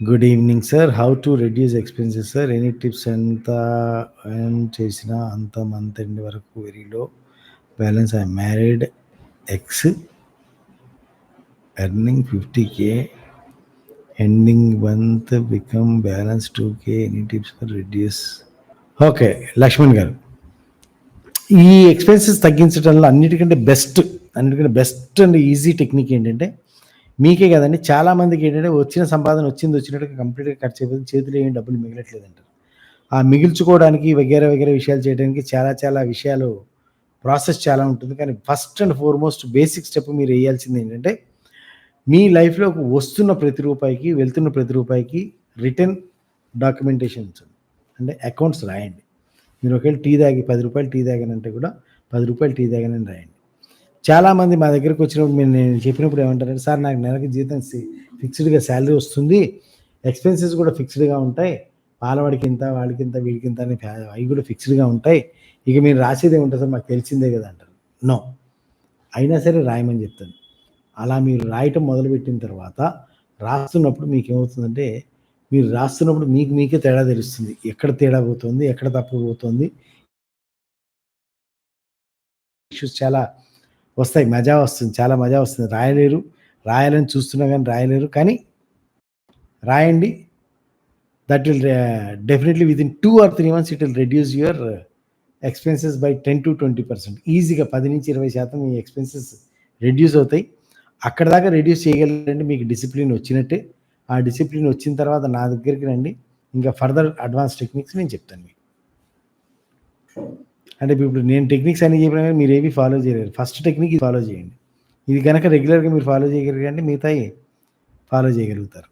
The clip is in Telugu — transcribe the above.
Good evening sir how to reduce expenses sir any tips ఎంత ఎర్న్ చేసినా అంత మంత్ ఎండ్ వరకు very low balance I married ex earning fifty K ending month become balance two K any tips for reduce okay Lakshman garu. ఈ ఎక్స్పెన్సెస్ తగ్గించడంలో అన్నిటికంటే బెస్ట్ అన్నిటికంటే బెస్ట్ అండ్ ఈజీ టెక్నిక్ ఏంటంటే మీకే కదండి. చాలా మందికి ఏంటంటే వచ్చిన సంపాదన వచ్చింది వచ్చినట్టుగా కంప్లీట్గా ఖర్చు అయిపోతుంది చేతిలో ఏం డబ్బులు మిగలట్లేదు అంటారు ఆ మిగిల్చుకోవడానికి వగేర వగేర విషయాలు చేయడానికి చాలా చాలా విషయాలు ప్రాసెస్ చాలా ఉంటుంది. కానీ first and foremost basic step మీరు వేయాల్సింది ఏంటంటే మీ లైఫ్లో వస్తున్న ప్రతి రూపాయికి వెళ్తున్న ప్రతి రూపాయికి రిటర్న్ డాక్యుమెంటేషన్ అంటే అకౌంట్స్ రాయండి. మీరు ఒకవేళ టీ తాగి పది రూపాయలు టీ తాగానంటే కూడా పది రూపాయలు టీ తాగానని రాయండి. చాలామంది మా దగ్గరికి వచ్చినప్పుడు మీరు నేను చెప్పినప్పుడు ఏమంటారంటే సార్ నాకు నెలకి జీతం ఫిక్స్డ్గా శాలరీ వస్తుంది. ఎక్స్పెన్సెస్ కూడా ఫిక్స్డ్గా ఉంటాయి. పాలవాడికి ఇంత వాడికి ఇంత వీడికి ఇంత అని ఫ్యా- అవి కూడా ఫిక్స్డ్గా ఉంటాయి. ఇక మీరు రాసేదే ఉంటుంది సార్? మాకు తెలిసిందే కదా అంటారు. నో. అయినా సరే రాయమని చెప్తాను. అలా మీరు రాయటం మొదలుపెట్టిన తర్వాత రాస్తున్నప్పుడు మీకు ఏమవుతుందంటే మీరు రాస్తున్నప్పుడు మీకు మీకే తేడా తెలుస్తుంది. ఎక్కడ తేడా పోతుంది ఎక్కడ తప్పు పోతుంది. ఇష్యూస్ చాలా వస్తాయి. మజా వస్తుంది. చాలా మజా వస్తుంది. రాయలేరు. రాయాలని చూస్తున్నా కానీ రాయలేరు. కానీ రాయండి. That will definitely within two or three months it will reduce your expenses by ten to twenty percent ఈజీగా పది నుంచి ఇరవై శాతం మీ ఎక్స్పెన్సెస్ రెడ్యూస్ అవుతాయి. అక్కడ దాకా రెడ్యూస్ చేయగలంటే మీకు డిసిప్లిన్ వచ్చినట్టే. ఆ డిసిప్లిన్ వచ్చిన తర్వాత నా దగ్గరికి రండి. ఇంకా ఫర్దర్ అడ్వాన్స్ టెక్నిక్స్ నేను చెప్తాను మీకు. అంటే ఇప్పుడు నేను టెక్నిక్స్ అన్ని చెప్పిన కానీ మీరు ఏవి ఫాలో చేయలేరు. ఫస్ట్ టెక్నిక్ ఇది ఫాలో చేయండి. ఇది కనుక రెగ్యులర్గా మీరు ఫాలో చేయగలిగారంటే మిగతాయి ఫాలో చేయగలుగుతారు.